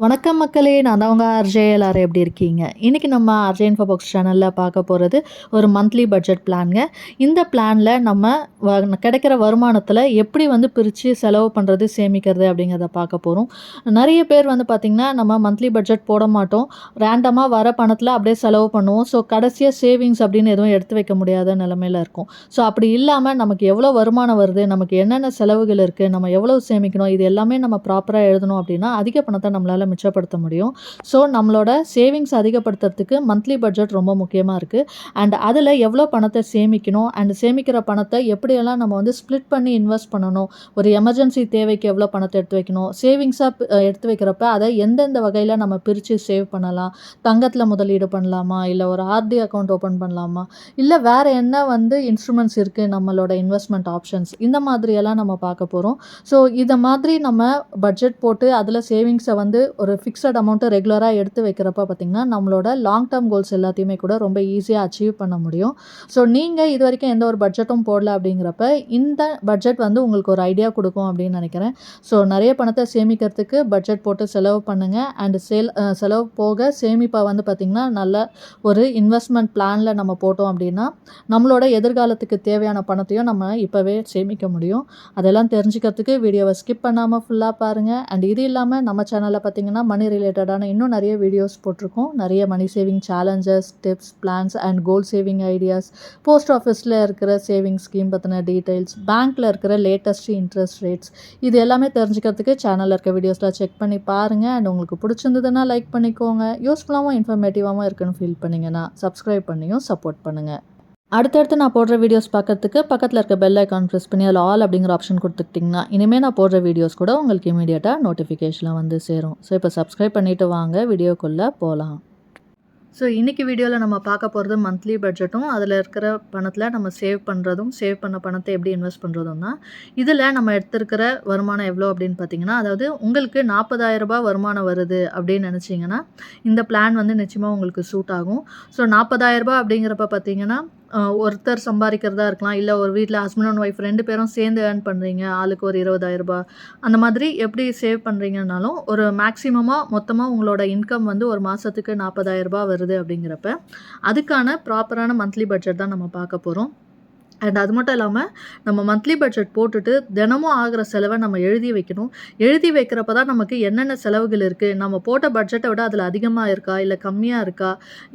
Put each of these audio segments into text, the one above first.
வணக்கம் மக்களே நான் தான் உங்கள் ஆர்ஜே. எல்லாரும் எப்படி இருக்கீங்க? இன்றைக்கி நம்ம அர்ஜே இன்ஃபோ பாக்ஸ் சேனலில் பார்க்க போகிறது ஒரு மந்த்லி பட்ஜெட் பிளான்ங்க இந்த பிளானில் நம்ம வ- கிடைக்கிற வருமானத்தில் எப்படி வந்து பிரித்து செலவு பண்ணுறது சேமிக்கிறது அப்படிங்கிறத பார்க்க போகிறோம் நிறைய பேர் வந்து பார்த்திங்கன்னா நம்ம மந்த்லி பட்ஜெட் போட மாட்டோம். ரேண்டமாக வர பணத்தில் அப்படியே செலவு பண்ணுவோம். ஸோ கடைசியாக சேவிங்ஸ் அப்படின்னு எதுவும் எடுத்து வைக்க முடியாத நிலமையில இருக்கும். ஸோ அப்படி இல்லாமல் நமக்கு எவ்வளோ வருமானம் வருது நமக்கு என்னென்ன செலவுகள் இருக்குது நம்ம எவ்வளோ சேமிக்கணும் இது எல்லாமே நம்ம ப்ராப்பராக எழுதணும் அப்படின்னா அதிக பணத்தை நம்மளால் மிச்சப்படுத்த முடியும். ஸோ நம்மளோட சேவிங்ஸ் அதிகப்படுத்துறதுக்கு மந்த்லி பட்ஜெட் ரொம்ப முக்கியமாக இருக்குது அண்ட் அதில் எவ்வளோ பணத்தை சேமிக்கணும்? அண்ட் சேமிக்கிற பணத்தை எப்படியெல்லாம் நம்ம வந்து ஸ்ப்ளிட் பண்ணி இன்வெஸ்ட் பண்ணணும்? ஒரு எமர்ஜென்சி தேவைக்கு எவ்வளோ பணத்தை எடுத்து வைக்கணும்? சேவிங்ஸாக எடுத்து வைக்கிறப்ப அதை எந்தெந்த வகையில் நம்ம பிரித்து சேவ் பண்ணலாம்? தங்கத்தில் முதலீடு பண்ணலாமா? இல்லை ஒரு ஆர்டி அக்கௌண்ட் ஓப்பன் பண்ணலாமா? இல்லை வேறு என்ன வந்து இன்ஸ்ட்ருமெண்ட்ஸ் இருக்குது நம்மளோட இன்வெஸ்ட்மெண்ட் ஆப்ஷன்ஸ் இந்த மாதிரியெல்லாம் நம்ம பார்க்க போகிறோம் ஸோ இதை மாதிரி நம்ம பட்ஜெட் போட்டு அதில் சேவிங்ஸை வந்து ஒரு ஃபிக்ஸட் அமௌண்ட்டை ரெகுலராக எடுத்து வைக்கிறப்ப பார்த்திங்கன்னா நம்மளோட லாங் டேர்ம் கோல்ஸ் எல்லாத்தையுமே கூட ரொம்ப ஈஸியாக அச்சீவ் பண்ண முடியும். ஸோ நீங்கள் இது வரைக்கும் எந்த ஒரு பட்ஜெட்டும் போடல அப்படிங்கிறப்ப இந்த பட்ஜெட் வந்து உங்களுக்கு ஒரு ஐடியா கொடுக்கும் அப்படின்னு நினைக்கிறேன். ஸோ நிறைய பணத்தை சேமிக்கிறதுக்கு பட்ஜெட் போட்டு செலவு பண்ணுங்கள் அண்ட் சேல் செலவு போக சேமிப்பை வந்து பார்த்திங்கன்னா நல்ல ஒரு இன்வெஸ்ட்மெண்ட் பிளானில் நம்ம போட்டோம் அப்படின்னா நம்மளோட எதிர்காலத்துக்கு தேவையான பணத்தையும் நம்ம இப்போவே சேமிக்க முடியும். அதெல்லாம் தெரிஞ்சுக்கிறதுக்கு வீடியோவை ஸ்கிப் பண்ணாமல் ஃபுல்லாக பாருங்கள் அண்ட் இது இல்லாமல் நம்ம சேனலில் பார்த்தீங்கன்னா மணி ரிலேட்டடான இன்னும் நிறைய வீடியோஸ் போட்டிருக்கோம். நிறைய money saving challenges tips plans and goal saving ideas post ஆஃபீஸில் இருக்கிற சேவிங் ஸ்கீம் பற்றின டீட்டெயில்ஸ் பேங்க்கில் இருக்கிற லேட்டஸ்ட் இன்ட்ரெஸ்ட் ரேட்ஸ் இது எல்லாமே தெரிஞ்சுக்கிறதுக்கு சேனலில் இருக்க வீடியோஸில் செக் பண்ணி பாருங்கள் அண்ட் உங்களுக்கு பிடிச்சிருந்ததுன்னா லைக் பண்ணிக்கோங்க. யூஸ்ஃபுல்லாகவும் இன்ஃபர்மேட்டிவாகவும் இருக்குன்னு ஃபீல் பண்ணிங்கன்னா சப்ஸ்கிரைப் பண்ணியும் சப்போர்ட் பண்ணுங்கள் அடுத்தடுத்து நான் போடுற வீடியோஸ் பார்க்கறதுக்கு பக்கத்தில் இருக்க பெல் ஐக்கான் ப்ரெஸ் பண்ணி அதில் ஆல் அப்படிங்கிற ஆப்ஷன் கொடுத்துக்கிட்டிங்கன்னா இனிமேல் நான் போடுற வீடியோஸ் கூட உங்களுக்கு இமீடியட்டாக நோட்டிஃபிகேஷனில் வந்து சேரும். ஸோ இப்போ சப்ஸ்கிரைப் பண்ணிவிட்டு வாங்க வீடியோக்குள்ளே போகலாம் ஸோ இன்றைக்கி வீடியோவில் நம்ம பார்க்க போகிறது மந்த்லி பட்ஜெட்டும் அதில் இருக்கிற பணத்தில் நம்ம சேவ் பண்ணுறதும் சேவ் பண்ண பணத்தை எப்படி இன்வெஸ்ட் பண்ணுறதும் தான். இதில் நம்ம எடுத்திருக்கிற வருமானம் எவ்வளோ அப்படின்னு பார்த்தீங்கன்னா அதாவது உங்களுக்கு 40000 ரூபாய் வருமானம் வருது அப்படின்னு நினச்சிங்கன்னா இந்த பிளான் வந்து நிச்சயமாக உங்களுக்கு சூட் ஆகும். ஸோ நாற்பதாயிரரூபா அப்படிங்கிறப்ப பார்த்தீங்கன்னா ஒருத்தர் சம்பாதிக்கிறதா இருக்கலாம் இல்லை ஒரு வீட்டில் ஹஸ்பண்ட் அண்ட் ஒய்ஃப் ரெண்டு பேரும் சேர்ந்து ஏர்ன் பண்ணுறீங்க ஆளுக்கு ஒரு இருபதாயிரரூபா அந்த மாதிரி எப்படி சேவ் பண்ணுறீங்கனாலும் ஒரு மேக்ஸிமமாக மொத்தமாக உங்களோட இன்கம் வந்து ஒரு மாதத்துக்கு நாற்பதாயிரரூபா வருது அப்படிங்கிறப்ப அதுக்கான ப்ராப்பரான மந்த்லி பட்ஜெட் தான் நம்ம பார்க்க போகிறோம் அண்ட் அது மட்டும் இல்லாமல் நம்ம மந்த்லி பட்ஜெட் போட்டுட்டு தினமும் ஆகிற செலவை நம்ம எழுதி வைக்கணும். எழுதி வைக்கிறப்ப தான் நமக்கு என்னென்ன செலவுகள் இருக்குது நம்ம போட்ட பட்ஜெட்டை விட அதில் அதிகமாக இருக்கா? இல்லை கம்மியாக இருக்கா?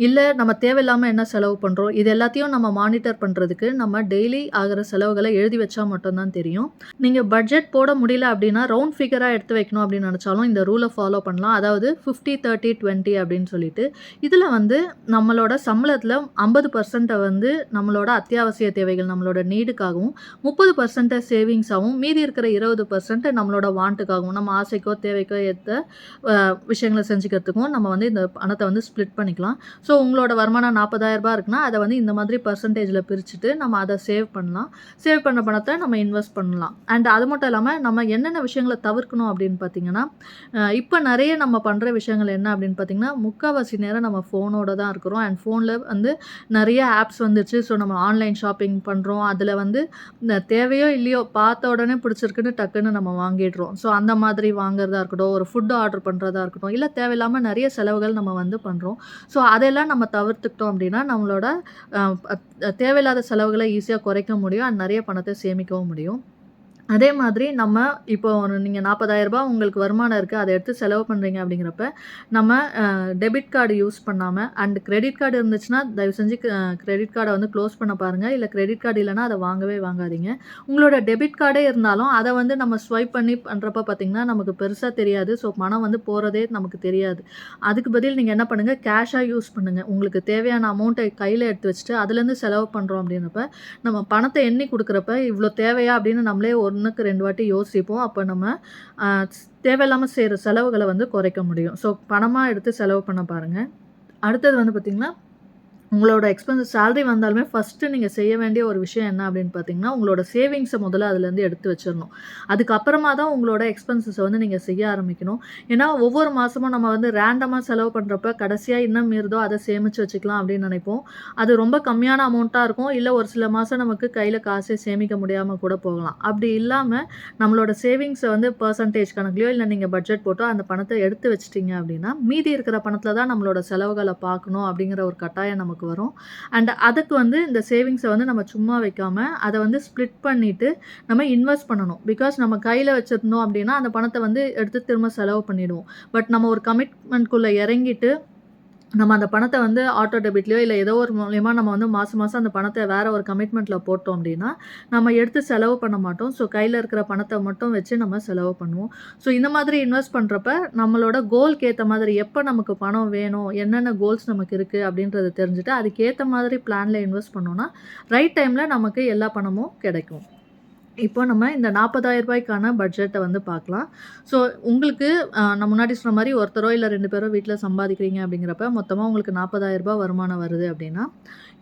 இல்லை நம்ம தேவையில்லாமல் என்ன செலவு பண்ணுறோம் இது எல்லாத்தையும் நம்ம மானிட்டர் பண்ணுறதுக்கு நம்ம டெய்லி ஆகிற செலவுகளை எழுதி வச்சா மட்டும்தான் தெரியும். நீங்கள் பட்ஜெட் போட முடியல அப்படின்னா ரவுண்ட் ஃபிகராக எடுத்து வைக்கணும் அப்படின்னு நினச்சாலும் இந்த ரூலை ஃபாலோ பண்ணலாம். அதாவது ஃபிஃப்டி தேர்ட்டி டுவெண்ட்டி அப்படின்னு சொல்லிட்டு. இதில் வந்து நம்மளோட சம்பளத்தில் ஐம்பது பர்சன்ட்டை வந்து நம்மளோட அத்தியாவசிய தேவைகள் நம்மளோட நீடுக்காகவும் முப்பது பர்சன்ட்டை சேவிங்ஸாகவும் மீதி இருக்கிற இருபது பர்சன்ட்டு நம்மளோட வாண்ட்டுக்காகவும் நம்ம ஆசைக்கோ தேவைக்கோ ஏற்ற விஷயங்களை செஞ்சுக்கிறதுக்கும் நம்ம வந்து இந்த பணத்தை வந்து ஸ்ப்ளிட் பண்ணிக்கலாம். ஸோ உங்களோட வருமானம் 40000 ரூபாய் இருக்குன்னா அதை வந்து இந்த மாதிரி பர்சன்டேஜில் பிரிச்சுட்டு நம்ம அதை சேவ் பண்ணலாம். சேவ் பண்ண பணத்தை நம்ம இன்வெஸ்ட் பண்ணலாம். அண்ட் அது மட்டும் இல்லாமல் நம்ம என்னென்ன விஷயங்களை தவிர்க்கணும் அப்படின்னு பார்த்தீங்கன்னா இப்போ நிறைய நம்ம பண்ணுற விஷயங்கள் என்ன அப்படின்னு பார்த்தீங்கன்னா முக்கால்வாசி நேரம் நம்ம ஃபோனோட தான் இருக்கிறோம். அண்ட் ஃபோனில் வந்து நிறைய ஆப்ஸ் வந்துருச்சு. ஸோ நம்ம ஆன்லைன் ஷாப்பிங் பண்ணுறோம் பண்ணுறோம் அதில் வந்து இந்த தேவையோ இல்லையோ பார்த்த உடனே பிடிச்சிருக்குன்னு டக்குன்னு நம்ம வாங்கிடுறோம். ஸோ அந்த மாதிரி வாங்குறதா இருக்கட்டும் ஒரு ஃபுட்டு ஆர்டர் பண்ணுறதா இருக்கட்டும் இல்லை தேவையில்லாமல் நிறைய செலவுகள் நம்ம வந்து பண்ணுறோம் ஸோ அதெல்லாம் நம்ம தவிர்த்துக்கிட்டோம் அப்படின்னா நம்மளோட தேவையில்லாத செலவுகளை ஈஸியாக குறைக்க முடியும். அண்ட் நிறைய பணத்தை சேமிக்கவும் முடியும். அதே மாதிரி நம்ம இப்போ ஒரு நீங்கள் 40000 ரூபாய் உங்களுக்கு வருமானம் இருக்குது அதை எடுத்து செலவு பண்ணுறீங்க அப்படிங்கிறப்ப நம்ம டெபிட் கார்டு யூஸ் பண்ணாமல் அண்ட் கிரெடிட் கார்டு இருந்துச்சுன்னா தயவு செஞ்சு கிரெடிட் கார்டை வந்து க்ளோஸ் பண்ண பாருங்கள் இல்லை கிரெடிட் கார்டு இல்லைன்னா அதை வாங்கவே வாங்காதீங்க. உங்களோட டெபிட் கார்டே இருந்தாலும் அதை வந்து நம்ம ஸ்வைப் பண்ணி பண்ணுறப்ப பார்த்தீங்கன்னா நமக்கு பெருசாக தெரியாது. ஸோ பணம் வந்து போகிறதே நமக்கு தெரியாது. அதுக்கு பதில் நீங்கள் என்ன பண்ணுங்கள் கேஷாக யூஸ் பண்ணுங்கள் உங்களுக்கு தேவையான அமௌண்ட்டை கையில் எடுத்து வச்சுட்டு அதுலேருந்து செலவு பண்ணுறோம் அப்படின்றப்ப நம்ம பணத்தை எண்ணி கொடுக்குறப்ப இவ்வளோ தேவையா அப்படின்னு நம்மளே ஒன்றுக்கு ரெண்டு வாட்டி யோசிப்போம். அப்போ நம்ம தேவையில்லாமல் செய்கிற செலவுகளை வந்து குறைக்க முடியும். ஸோ பணமாக எடுத்து செலவு பண்ண பாருங்கள் அடுத்தது வந்து பார்த்திங்கன்னா உங்களோட எக்ஸ்பென்ஸ் சேலரி வந்தாலுமே ஃபஸ்ட்டு நீங்கள் செய்ய வேண்டிய ஒரு விஷயம் என்ன அப்படின்னு பார்த்தீங்கன்னா உங்களோட சேவிங்ஸை முதல்ல அதுலேருந்து எடுத்து வச்சிடணும். அதுக்கப்புறமா தான் உங்களோட எக்ஸ்பென்சஸை வந்து நீங்கள் செய்ய ஆரம்பிக்கணும். ஏன்னா ஒவ்வொரு மாதமும் நம்ம வந்து ரேண்டமாக செலவு பண்ணுறப்ப கடைசியாக இன்னும் மீறுதோ அதை சேமித்து வச்சுக்கலாம் அப்படின்னு நினைப்போம். அது ரொம்ப கம்மியான அமௌண்ட்டாக இருக்கும். இல்லை ஒரு சில மாதம் நமக்கு கையில் காசே சேமிக்க முடியாமல் கூட போகலாம். அப்படி இல்லாமல் நம்மளோட சேவிங்ஸை வந்து பர்சன்டேஜ் கணக்குலையோ இல்லை நீங்கள் பட்ஜெட் போட்டோ அந்த பணத்தை எடுத்து வச்சிட்டிங்க அப்படின்னா மீதி இருக்கிற பணத்தில் தான் நம்மளோட செலவுகளை பார்க்கணும் அப்படிங்கிற ஒரு கட்டாயம் நமக்கு வரும். அண்ட் அதுக்கு வந்து இந்த சேவிங்ஸை வந்து நம்ம சும்மா வைக்காம அதை வந்து ஸ்ப்ளிட் பண்ணிவிட்டு நம்ம இன்வெஸ்ட் பண்ணணும். பிகாஸ் நம்ம கையில் வச்சுருந்தோம் அப்படின்னா அந்த பணத்தை வந்து எடுத்து திரும்ப செலவு பண்ணிவிடுவோம் பட் நம்ம ஒரு கமிட்மெண்ட்குள்ளே இறங்கிட்டு நம்ம அந்த பணத்தை வந்து ஆட்டோ டெபிட்லையோ இல்லை ஏதோ ஒரு மூலியமாக நம்ம வந்து மாதம் மாதம் அந்த பணத்தை வேறு ஒரு கமிட்மெண்ட்டில் போட்டோம் அப்படின்னா நம்ம எடுத்து செலவு பண்ண மாட்டோம். ஸோ கையில் இருக்கிற பணத்தை மட்டும் வச்சு நம்ம செலவு பண்ணுவோம். ஸோ இந்த மாதிரி இன்வெஸ்ட் பண்ணுறப்ப நம்மளோட கோல்க்கு ஏற்ற மாதிரி எப்போ நமக்கு பணம் வேணும் என்னென்ன கோல்ஸ் நமக்கு இருக்குது அப்படின்றத தெரிஞ்சுட்டு அதுக்கேற்ற மாதிரி பிளானில் இன்வெஸ்ட் பண்ணோன்னா ரைட் டைமில் நமக்கு எல்லா பணமும் கிடைக்கும். இப்போ நம்ம இந்த நாற்பதாயிரம் ரூபாய்க்கான பட்ஜெட்டை வந்து பார்க்கலாம். ஸோ உங்களுக்கு நம்ம நான் முன்னாடி சொன்ன மாதிரி ஒருத்தரோ இல்லை ரெண்டு பேரோ வீட்டில் சம்பாதிக்கிறீங்க அப்படிங்கிறப்ப மொத்தமாக உங்களுக்கு நாற்பதாயிரம் ரூபாய் வருமானம் வருது அப்படின்னா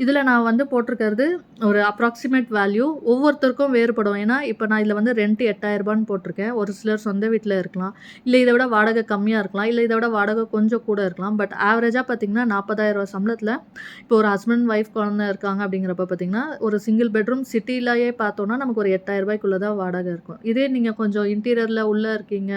இதில் நான் வந்து போட்டிருக்கிறது ஒரு அப்ராக்சிமேட் வேல்யூ ஒவ்வொருத்தருக்கும் வேறுபடும். ஏன்னா இப்போ நான் இதில் வந்து ரெண்ட் எட்டாயிரரூபான்னு போட்டிருக்கேன். ஒரு சிலர் சொந்த வீட்டில் இருக்கலாம். இல்லை இதை விட வாடகை கம்மியாக இருக்கலாம். இல்லை இதை விட வாடகை கொஞ்சம் கூட இருக்கலாம். பட் ஆவரேஜாக பார்த்தீங்கன்னா நாற்பதாயிரம் ரூபா சம்பளத்தில் இப்போ ஒரு ஹஸ்பண்ட் ஒய்ஃப் குழந்தை இருக்காங்க அப்படிங்கிறப்ப பார்த்தீங்கன்னா ஒரு சிங்கிள் பெட்ரூம் சிட்டிலேயே பார்த்தோன்னா நமக்கு ஒரு எட்டாயிரம் ரூபாய்க்குள்ளே தான் வாடகை இருக்கும். இதே நீங்கள் கொஞ்சம் இன்டீரியரில் உள்ளே இருக்கீங்க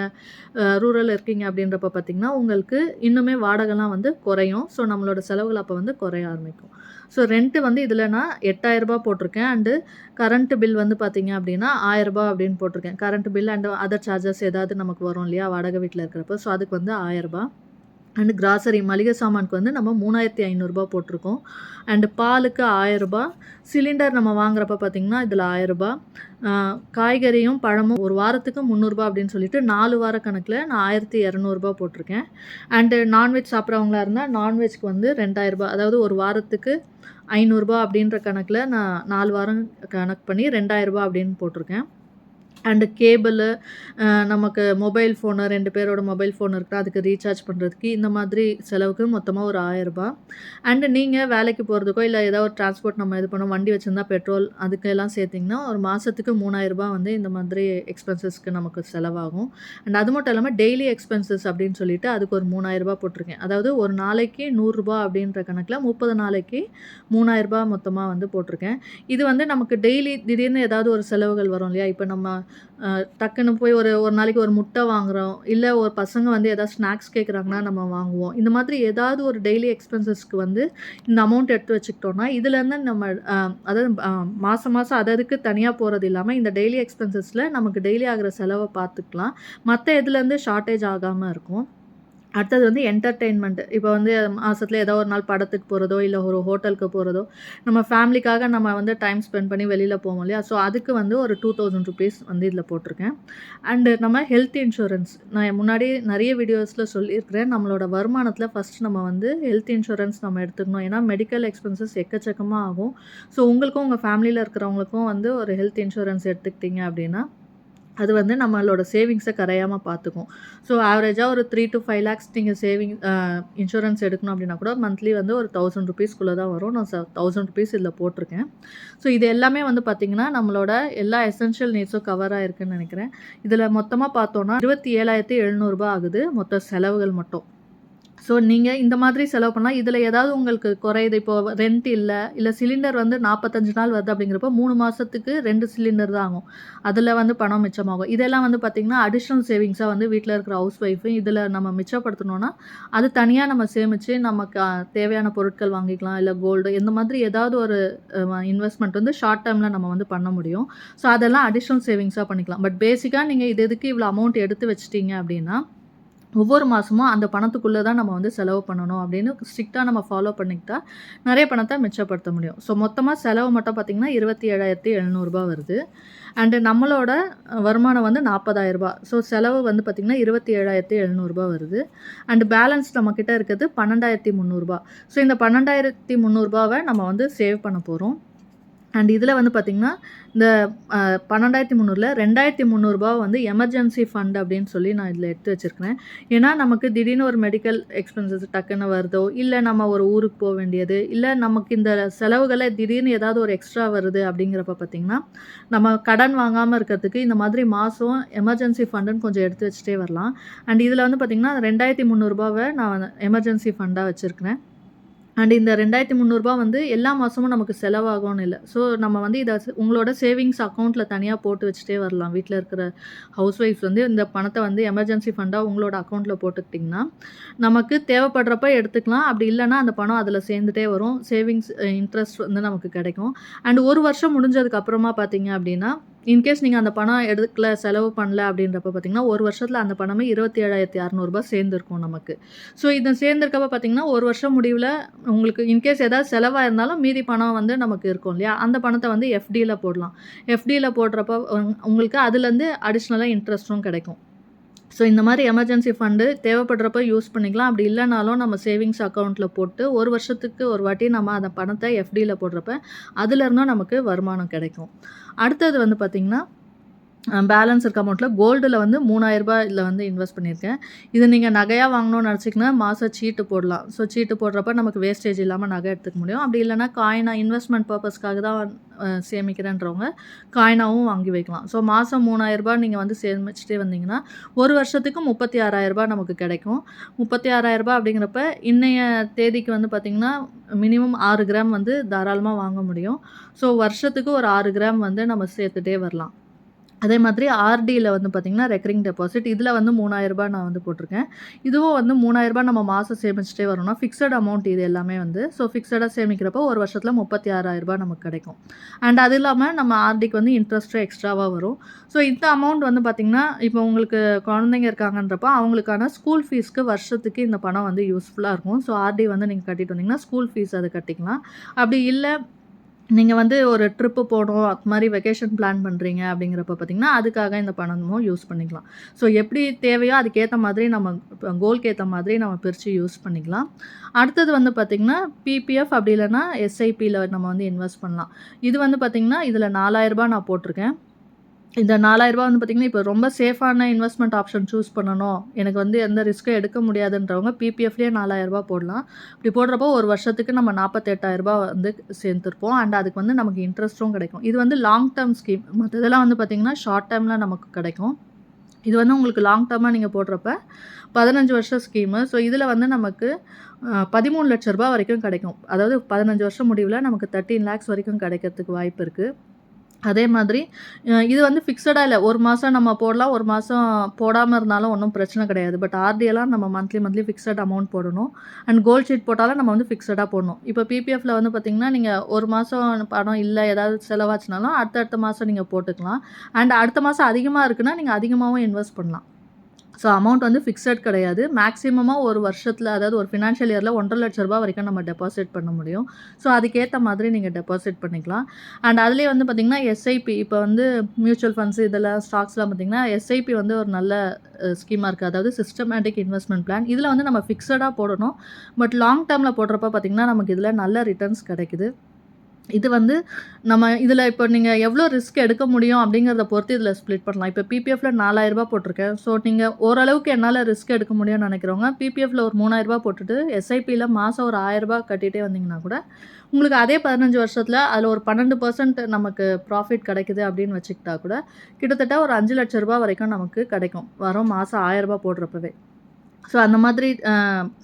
ரூரல் இருக்கீங்க அப்படின்றப்ப பார்த்தீங்கன்னா உங்களுக்கு இன்னுமே வாடகைலாம் வந்து குறையும். ஸோ நம்மளோட செலவுகள் அப்போ வந்து குறைய ஆரம்பிக்கும். ஸோ ரெண்ட்டு வந்து இதில் நான் எட்டாயிரரூபா போட்டிருக்கேன். அண்டு கரண்ட்டு பில் வந்து பார்த்தீங்க அப்படின்னா ஆயிரரூபா அப்படின்னு போட்டிருக்கேன். Current bill and other charges ஏதாவது நமக்கு வரும் இல்லையா? வாடகை வீட்டில் இருக்கிறப்ப. ஸோ அதுக்கு வந்து ஆயிரரூபா அண்டு கிராசரி மளிகை சாமானுக்கு வந்து நம்ம மூணாயிரத்தி ஐநூறுரூபா போட்டிருக்கோம். அண்டு பாலுக்கு ஆயரூபா சிலிண்டர் நம்ம வாங்குறப்ப பார்த்திங்கன்னா இதில் ஆயரூபா காய்கறியும் பழமும் ஒரு வாரத்துக்கு முந்நூறுரூபா அப்படின்னு சொல்லிட்டு நாலு வார கணக்கில் நான் ஆயிரத்தி இரநூறுபா போட்டிருக்கேன். அண்டு நான்வெஜ் சாப்பிட்றவங்களா இருந்தால் நான்வெஜ்க்கு வந்து ரெண்டாயிரரூபா அதாவது ஒரு வாரத்துக்கு ஐநூறுரூபா அப்படின்ற கணக்கில் நான் நாலு வாரம் கணக்கு பண்ணி ரெண்டாயிரரூபா அப்படின்னு போட்டிருக்கேன். அண்டு கேபிளு நமக்கு மொபைல் ஃபோனு ரெண்டு பேரோட மொபைல் ஃபோன் இருக்குது அதுக்கு ரீசார்ஜ் பண்ணுறதுக்கு இந்த மாதிரி செலவுக்கு மொத்தமாக ஒரு ஆயரூபா அண்டு நீங்கள் வேலைக்கு போகிறதுக்கோ இல்லை ஏதோ ஒரு டிரான்ஸ்போர்ட் நம்ம இது பண்ணோம் வண்டி வச்சுருந்தா பெட்ரோல் அதுக்கெல்லாம் சேர்த்திங்கன்னா ஒரு மாதத்துக்கு மூணாயிரரூபா வந்து இந்த மாதிரி எக்ஸ்பென்சஸ்க்கு நமக்கு செலவாகும். அண்ட் அது மட்டும் இல்லாமல் டெய்லி எக்ஸ்பென்சஸ் அப்படின்னு சொல்லிட்டு அதுக்கு ஒரு மூணாயிரரூபா போட்டிருக்கேன். அதாவது ஒரு நாளைக்கு நூறுரூபா அப்படின்ற கணக்கில் முப்பது நாளைக்கு மூணாயிரரூபா மொத்தமாக வந்து போட்டிருக்கேன். இது வந்து நமக்கு டெய்லி திடீர்னு ஏதாவது ஒரு செலவுகள் வரும் இல்லையா? இப்போ நம்ம டக்குன்னு போய் ஒரு ஒரு நாளைக்கு ஒரு முட்டை வாங்குறோம். இல்லை ஒரு பசங்க வந்து ஏதாவது ஸ்நாக்ஸ் கேட்குறாங்கன்னா நம்ம வாங்குவோம். இந்த மாதிரி ஏதாவது ஒரு டெய்லி எக்ஸ்பென்சஸ்க்கு வந்து இந்த அமௌண்ட் எடுத்து வச்சுக்கிட்டோம்னா இதுலேருந்து நம்ம அதாவது மாதம் மாதம் அததுக்கு தனியாக போகிறது இல்லாமல் இந்த டெய்லி எக்ஸ்பென்சஸில் நமக்கு டெய்லி ஆகிற செலவை பார்த்துக்கலாம். மற்ற இதுலேருந்து ஷார்ட்டேஜ் ஆகாமல் இருக்கும். அடுத்தது வந்து என்டர்டெயின்மெண்ட்டு இப்போ வந்து மாதத்துல ஏதோ ஒரு நாள் படத்துக்கு போகிறதோ இல்லை ஒரு ஹோட்டலுக்கு போகிறதோ நம்ம ஃபேமிலிக்காக நம்ம வந்து டைம் ஸ்பெண்ட் பண்ணி வெளியில் போவோம் இல்லையா? ஸோ அதுக்கு வந்து ஒரு டூ தௌசண்ட் ருபீஸ் வந்து இதில் போட்டிருக்கேன். அண்டு நம்ம ஹெல்த் இன்சூரன்ஸ் நான் முன்னாடி நிறைய வீடியோஸில் சொல்லியிருக்கிறேன். நம்மளோட வருமானத்தில் ஃபஸ்ட் நம்ம வந்து ஹெல்த் இன்சூரன்ஸ் நம்ம எடுத்துக்கணும். ஏன்னா மெடிக்கல் எக்ஸ்பென்சஸ் எக்கச்சக்கமாக ஆகும். ஸோ உங்களுக்கும் உங்கள் ஃபேமிலியில் இருக்கிறவங்களுக்கும் வந்து ஒரு ஹெல்த் இன்சூரன்ஸ் எடுத்துக்கிட்டிங்க அப்படின்னா அது வந்து நம்மளோட சேவிங்ஸை கரையாமல் பார்த்துக்கும் ஸோ ஆவரேஜாக ஒரு த்ரீ டு ஃபைவ் லேக்ஸ் நீங்கள் சேவிங் இன்சூரன்ஸ் எடுக்கணும் அப்படின்னா கூட மந்த்லி வந்து ஒரு தௌசண்ட் ருபீஸ்க்குள்ளே தான் வரும். நான் தௌசண்ட் ருபீஸ் இதில் போட்டிருக்கேன். ஸோ இது எல்லாமே வந்து பார்த்திங்கன்னா நம்மளோட எல்லா எசென்ஷியல் நீட்ஸும் கவர் ஆயிருக்குன்னு நினைக்கிறேன். இதில் மொத்தமாக பார்த்தோன்னா இருபத்தி ஏழாயிரத்தி எழுநூறுபா ஆகுது. மொத்த செலவுகள் மட்டும். ஸோ நீங்கள் இந்த மாதிரி செலவு பண்ணால் இதில் ஏதாவது உங்களுக்கு குறையுது. இப்போ ரெண்ட் இல்லை இல்லை சிலிண்டர் வந்து நாற்பத்தஞ்சு நாள் வருது அப்படிங்கிறப்ப மூணு மாதத்துக்கு ரெண்டு சிலிண்டர் தான் ஆகும். அதில் வந்து பணம் மிச்சமாகும். இதெல்லாம் வந்து பார்த்திங்கன்னா அடிஷ்னல் சேவிங்ஸாக வந்து வீட்டில் இருக்கிற ஹவுஸ் ஒய்ஃபும் இதில் நம்ம மிச்சப்படுத்தணும்னா அது தனியாக நம்ம சேமித்து நமக்கு தேவையான பொருட்கள் வாங்கிக்கலாம் இல்லை கோல்டு இந்த மாதிரி ஏதாவது ஒரு இன்வெஸ்ட்மெண்ட் வந்து ஷார்ட் டேர்மில் நம்ம வந்து பண்ண முடியும். ஸோ அதெல்லாம் அடிஷ்னல் சேவிங்ஸாக பண்ணிக்கலாம். பட் பேசிக்காக நீங்கள் இது எதுக்கு இவ்வளோ அமௌண்ட் எடுத்து வச்சிட்டிங்க அப்படின்னா ஒவ்வொரு மாதமும் அந்த பணத்துக்குள்ளே தான் நம்ம வந்து செலவு பண்ணணும் அப்படின்னு ஸ்ட்ரிக்டாக நம்ம ஃபாலோ பண்ணிக்கிட்டா நிறைய பணத்தை மிச்சப்படுத்த முடியும். ஸோ மொத்தமாக செலவு மட்டும் பார்த்திங்கன்னா இருபத்தி ஏழாயிரத்தி எழுநூறுபா வருது. அண்டு நம்மளோட வருமானம் வந்து நாற்பதாயிரரூபா ஸோ செலவு வந்து பார்த்திங்கன்னா இருபத்தி ஏழாயிரத்தி எழுநூறுபா வருது. அண்டு பேலன்ஸ் நம்மக்கிட்ட இருக்கிறது பன்னெண்டாயிரத்தி முந்நூறுபா ஸோ இந்த பன்னெண்டாயிரத்தி முந்நூறுபாவை நம்ம வந்து சேவ் பண்ண போகிறோம் அண்ட் இதில் வந்து பார்த்திங்கன்னா இந்த பன்னெண்டாயிரத்தி முந்நூறில் ரெண்டாயிரத்தி முந்நூறுபா வந்து எமர்ஜென்சி ஃபண்ட் அப்படின்னு சொல்லி நான் இதில் எடுத்து வச்சுருக்கிறேன். ஏன்னா நமக்கு திடீர்னு ஒரு மெடிக்கல் எக்ஸ்பென்சஸ் டக்குன்னு வருதோ இல்லை நம்ம ஒரு ஊருக்கு போக வேண்டியது இல்லை நமக்கு இந்த செலவுகளை திடீர்னு ஏதாவது ஒரு எக்ஸ்ட்ரா வருது அப்படிங்கிறப்ப பார்த்திங்கன்னா நம்ம கடன் வாங்காமல் இருக்கிறதுக்கு இந்த மாதிரி மாதம் எமர்ஜென்சி ஃபண்டுன்னு கொஞ்சம் எடுத்து வச்சுட்டே வரலாம். அண்ட் இதில் வந்து பார்த்திங்கன்னா ரெண்டாயிரத்தி முந்நூறுபாவை நான் எமர்ஜென்சி ஃபண்டாக வச்சுருக்கிறேன். அண்ட் இந்த ரெண்டாயிரத்தி முந்நூறுபா வந்து எல்லா மாதமும் நமக்கு செலவாகும்னு இல்லை. ஸோ நம்ம வந்து இதை உங்களோட சேவிங்ஸ் அக்கௌண்ட்டில் தனியாக போட்டு வச்சுட்டே வரலாம். வீட்டில் இருக்கிற ஹவுஸ் ஒய்ஃப்ஸ் வந்து இந்த பணத்தை வந்து எமர்ஜென்சி ஃபண்டாக உங்களோட அக்கௌண்ட்டில் போட்டுக்கிட்டிங்கன்னா நமக்கு தேவைப்படுறப்ப எடுத்துக்கலாம். அப்படி இல்லைன்னா அந்த பணம் அதில் சேர்ந்துட்டே வரும். சேவிங்ஸ் இன்ட்ரெஸ்ட் வந்து நமக்கு கிடைக்கும். அண்ட் ஒரு வருஷம் முடிஞ்சதுக்கு அப்புறமா பார்த்தீங்க அப்படின்னா இன்கேஸ் நீங்கள் அந்த பணம் எடுக்கல செலவு பண்ணல அப்படின்றப்ப பார்த்தீங்கன்னா ஒரு வருஷத்தில் அந்த பணமே இருபத்தி ஏழாயிரத்தி அறநூறுபா சேர்ந்துருக்கும் நமக்கு. ஸோ இதை சேர்ந்துருக்கப்ப பார்த்தீங்கன்னா ஒரு வருஷம் முடிவில் உங்களுக்கு இன்கேஸ் ஏதாவது செலவாக இருந்தாலும் மீதி பணம் வந்து நமக்கு இருக்கும் இல்லையா? அந்த பணத்தை வந்து எஃப்டியில் போடலாம். எஃப்டியில் போடுறப்ப உங்களுக்கு அதுலேருந்து அடிஷ்னலாக இன்ட்ரெஸ்ட்டும் கிடைக்கும். ஸோ இந்த மாதிரி எமர்ஜென்சி ஃபண்டு தேவைப்படுறப்ப யூஸ் பண்ணிக்கலாம். அப்படி இல்லைனாலும் நம்ம சேவிங்ஸ் அக்கௌண்ட்டில் போட்டு ஒரு வருஷத்துக்கு ஒரு வாட்டி நம்ம அந்த பணத்தை எஃப்டியில் போடுறப்ப அதுலேருந்தும் நமக்கு வருமானம் கிடைக்கும். அடுத்தது வந்து பார்த்திங்கன்னா பேலன்ஸ் இருக்க அமௌண்ட்டில் கோல்டில் வந்து மூணாயிரரூபா இதில் வந்து இன்வெஸ்ட் பண்ணியிருக்கேன். இது நீங்கள் நகையாக வாங்கணும்னு நினச்சிங்கன்னா மாதம் சீட்டு போடலாம். ஸோ சீட்டு போடுறப்ப நமக்கு வேஸ்டேஜ் இல்லாமல் நகை எடுத்துக்க முடியும். அப்படி இல்லைனா காயினாக இன்வெஸ்ட்மெண்ட் பர்பஸ்க்காக தான் சேமிக்கிறேன்றவங்க காயினாகவும் வாங்கி வைக்கலாம். ஸோ மாதம் மூணாயிரரூபா நீங்கள் வந்து சேமிச்சுட்டே வந்தீங்கன்னா ஒரு வருஷத்துக்கு முப்பத்தி ஆறாயிரரூபா நமக்கு கிடைக்கும். முப்பத்தி ஆறாயிரரூபா அப்படிங்கிறப்ப இன்றைய தேதிக்கு வந்து பார்த்திங்கன்னா மினிமம் ஆறு கிராம் வந்து தாராளமாக வாங்க முடியும். ஸோ வருஷத்துக்கு ஒரு ஆறு கிராம் வந்து நம்ம சேர்த்துட்டே வரலாம். அதே மாதிரி ஆர்டியில் வந்து பார்த்திங்கன்னா ரெக்கரிங் டெபாசிட் இதில் வந்து மூணாயிரரூபா நான் வந்து போட்டிருக்கேன். இதுவும் வந்து மூணாயிரரூபா நம்ம மாதம் சேமிச்சிட்டே வரோம்னா ஃபிக்ஸட் அமௌண்ட் இது எல்லாமே வந்து. ஸோ ஃபிக்ஸடாக சேமிக்கிறப்போ ஒரு வருஷத்தில் முப்பத்தி ஆறாயிரரூபா நமக்கு கிடைக்கும். அண்ட் அது இல்லாமல் நம்ம ஆர்டிக்கு வந்து இன்ட்ரெஸ்ட்டும் எக்ஸ்ட்ராவாக வரும். ஸோ இந்த அமௌண்ட் வந்து பார்த்திங்கன்னா இப்போ உங்களுக்கு குழந்தைங்க இருக்காங்கன்றப்போ அவங்களுக்கான ஸ்கூல் ஃபீஸ்க்கு வருஷத்துக்கு இந்த பணம் வந்து யூஸ்ஃபுல்லாக இருக்கும். ஸோ ஆர்டி வந்து நீங்கள் கட்டிட்டு வந்தீங்கன்னா ஸ்கூல் ஃபீஸ் அதை கட்டிக்கலாம். அப்படி இல்லை நீங்கள் வந்து ஒரு ட்ரிப்பு போகணும் அது மாதிரி வெக்கேஷன் பிளான் பண்ணுறீங்க அப்படிங்கிறப்ப பார்த்திங்கன்னா அதுக்காக இந்த பணமும் யூஸ் பண்ணிக்கலாம். ஸோ எப்படி தேவையோ அதுக்கேற்ற மாதிரி நம்ம கோல்க்கு ஏற்ற மாதிரி நம்ம பிரித்து யூஸ் பண்ணிக்கலாம். அடுத்தது வந்து பார்த்திங்கன்னா பிபிஎஃப் அப்படி இல்லைன்னா எஸ்ஐபியில் நம்ம வந்து இன்வெஸ்ட் பண்ணலாம். இது வந்து பார்த்திங்கன்னா இதில் நாலாயிரரூபா நான் போட்டிருக்கேன். இந்த நாலாயிரரூபா வந்து பார்த்திங்கன்னா இப்போ ரொம்ப சேஃபான இன்வெஸ்ட்மெண்ட் ஆப்ஷன் சூஸ் பண்ணணும். எனக்கு வந்து எந்த ரிஸ்க்கும் எடுக்க முடியாதுன்றவங்க பிபிஎஃப்லேயே நாலாயிரரூபா போடலாம். இப்படி போடுறப்போ ஒரு வருஷத்துக்கு நம்ம நாற்பத்தெட்டாயிரரூபா வந்து சேர்த்துருப்போம் அண்ட் அதுக்கு வந்து நமக்கு இன்ட்ரெஸ்ட்டும் கிடைக்கும். இது வந்து லாங் டேர்ம் ஸ்கீம் மற்றதெல்லாம் வந்து பார்த்திங்கன்னா ஷார்ட் டேர்மில் நமக்கு கிடைக்கும். இது வந்து உங்களுக்கு லாங் டேர்மாக நீங்கள் போடுறப்ப பதினஞ்சு வருஷம் ஸ்கீமு ஸோ இதில் வந்து நமக்கு பதிமூணு லட்ச ரூபா வரைக்கும் கிடைக்கும். அதாவது பதினஞ்சு வருஷம் முடிவில் நமக்கு தேர்ட்டீன் லேக்ஸ் வரைக்கும் கிடைக்கிறதுக்கு வாய்ப்பு இருக்குது அதே மாதிரி இது வந்து ஃபிக்ஸடாக இல்லை. ஒரு மாதம் நம்ம போடலாம் ஒரு மாதம் போடாமல் இருந்தாலும் ஒன்றும் பிரச்சனை கிடையாது. பட் ஆர்டியெல்லாம் நம்ம மந்த்லி மந்த்லி ஃபிக்ஸட் அமௌண்ட் போடணும். அண்ட் கோல்ட் ஷீட் போட்டாலும் நம்ம வந்து ஃபிக்ஸடாக போடணும். இப்போ பிபிஎஃப்ல வந்து பார்த்திங்கன்னா நீங்கள் ஒரு மாதம் பணம் இல்லை ஏதாவது செலவாச்சுனாலும் அடுத்தடுத்த மாதம் நீங்கள் போட்டுக்கலாம். அண்ட் அடுத்த மாதம் அதிகமாக இருக்குன்னா நீங்கள் அதிகமாகவும் இன்வெஸ்ட் பண்ணலாம். ஸோ அமௌண்ட் வந்து ஃபிக்ஸட் கிடையாது. மேக்ஸிமமாக ஒரு வருஷத்தில் அதாவது ஒரு ஃபினான்ஷியல் இயரில் ஒன்றரை லட்ச ரூபா வரைக்கும் நம்ம டெபாசிட் பண்ண முடியும். ஸோ அதுக்கேற்ற மாதிரி நீங்கள் டெபாசிட் பண்ணிக்கலாம். அண்ட் அதுலேயே வந்து பார்த்திங்கன்னா எஸ்ஐபி இப்போ வந்து மியூச்சுவல் ஃபண்ட்ஸ் இதெல்லாம் ஸ்டாக்ஸ்லாம் பார்த்திங்கன்னா எஸ்ஐபி வந்து ஒரு நல்ல ஸ்கீமாக இருக்குது அதாவது சிஸ்டமேட்டிக் இன்வெஸ்ட்மெண்ட் பிளான் இதில் வந்து நம்ம ஃபிக்ஸடாக போடணும். பட் லாங் டேர்மில் போடுறப்ப பார்த்திங்கன்னா நமக்கு இதில் நல்ல ரிட்டர்ன்ஸ் கிடைக்குது. இது வந்து நம்ம இதில் இப்போ நீங்கள் எவ்வளோ ரிஸ்க் எடுக்க முடியும் அப்படிங்கிறத பொறுத்து இதில் ஸ்ப்ளிட் பண்ணலாம். இப்போ பிபிஎஃப்ல நாலாயிரரூபா போட்டிருக்கேன் ஸோ நீங்கள் ஓரளவுக்கு என்னால் ரிஸ்க் எடுக்க முடியும்னு நினைக்கிறவங்க பிபிஎஃப்ல ஒரு மூணாயிரரூபா போட்டுட்டு எஸ்ஐபியில் மாதம் ஒரு ஆயிரரூபா கட்டிகிட்டே வந்தீங்கன்னா கூட உங்களுக்கு அதே பதினஞ்சு வருஷத்தில் அதில் ஒரு பன்னெண்டு பர்சன்ட் நமக்கு ப்ராஃபிட் கிடைக்குது அப்படின்னு வச்சுக்கிட்டா கூட கிட்டத்தட்ட ஒரு அஞ்சு லட்ச ரூபா வரைக்கும் நமக்கு கிடைக்கும். வரும் மாதம் ஆயிரரூபா போடுறப்பவே. ஸோ அந்த மாதிரி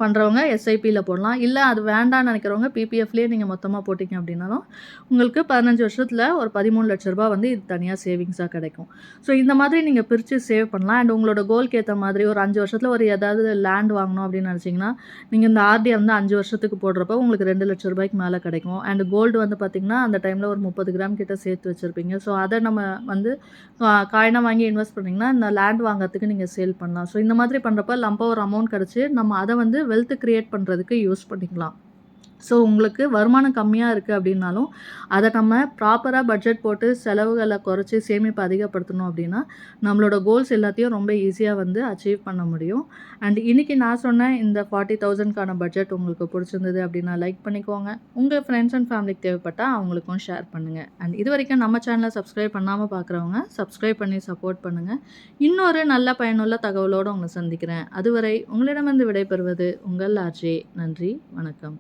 பண்ணுறவங்க எஸ்ஐபியில் போடலாம். இல்லை அது வேண்டாம்னு நினைக்கிறவங்க பிபிஎஃப்லேயே நீங்கள் மொத்தமாக போட்டிங்க அப்படின்னாலும் உங்களுக்கு பதினஞ்சு வருஷத்தில் ஒரு பதிமூணு லட்ச ரூபா வந்து இது தனியாக சேவிங்ஸாக கிடைக்கும். ஸோ இந்த மாதிரி நீங்கள் பிரித்து சேவ் பண்ணலாம். அண்ட் உங்களோட கோல்க்கு ஏற்ற மாதிரி ஒரு அஞ்சு வருஷத்தில் ஒரு ஏதாவது லேண்ட் வாங்கணும் அப்படின்னு நினச்சிங்கன்னா நீங்கள் இந்த ஆர்டி வந்து அஞ்சு வருஷத்துக்கு போடுறப்ப உங்களுக்கு ரெண்டு லட்ச ரூபாய்க்கு மேலே கிடைக்கும். அண்ட் கோல்டு வந்து பார்த்திங்கன்னா அந்த டைமில் ஒரு முப்பது கிராம் கிட்ட சேர்த்து வச்சுருப்பீங்க. ஸோ அதை நம்ம வந்து காயினாக வாங்கி இன்வெஸ்ட் பண்ணிங்கன்னா இந்த லேண்ட் வாங்கிறதுக்கு நீங்கள் சேல் பண்ணலாம். ஸோ இந்த மாதிரி பண்ணுறப்ப லம்பாக ஒரு அமௌண்ட் கிடச்சி நம்ம அதை வந்து வெல்த் க்ரியேட் பண்ணுறதுக்கு யூஸ் பண்ணிக்கலாம். ஸோ உங்களுக்கு வருமானம் கம்மியாக இருக்குது அப்படின்னாலும் அதை நம்ம ப்ராப்பராக பட்ஜெட் போட்டு செலவுகளை குறைச்சி சேமிப்பு அதிகப்படுத்தணும் அப்படின்னா நம்மளோட கோல்ஸ் எல்லாத்தையும் ரொம்ப ஈஸியாக வந்து அச்சீவ் பண்ண முடியும். அண்ட் இன்றைக்கி நான் சொன்ன இந்த ஃபார்ட்டி தௌசண்ட்க்கான பட்ஜெட் உங்களுக்கு பிடிச்சிருந்தது அப்படின்னா லைக் பண்ணிக்கோங்க. உங்கள் ஃப்ரெண்ட்ஸ் அண்ட் ஃபேமிலிக்கு தேவைப்பட்டால் அவங்களுக்கும் ஷேர் பண்ணுங்கள் அண்ட் இது வரைக்கும் நம்ம சேனலை சப்ஸ்கிரைப் பண்ணாமல் பார்க்குறவங்க சப்ஸ்கிரைப் பண்ணி சப்போர்ட் பண்ணுங்கள் இன்னொரு நல்ல பயனுள்ள தகவலோடு உங்களை சந்திக்கிறேன். அதுவரை உங்களிடமிருந்து விடைபெறுவது உங்கள் ஆர்ஜே நன்றி வணக்கம்.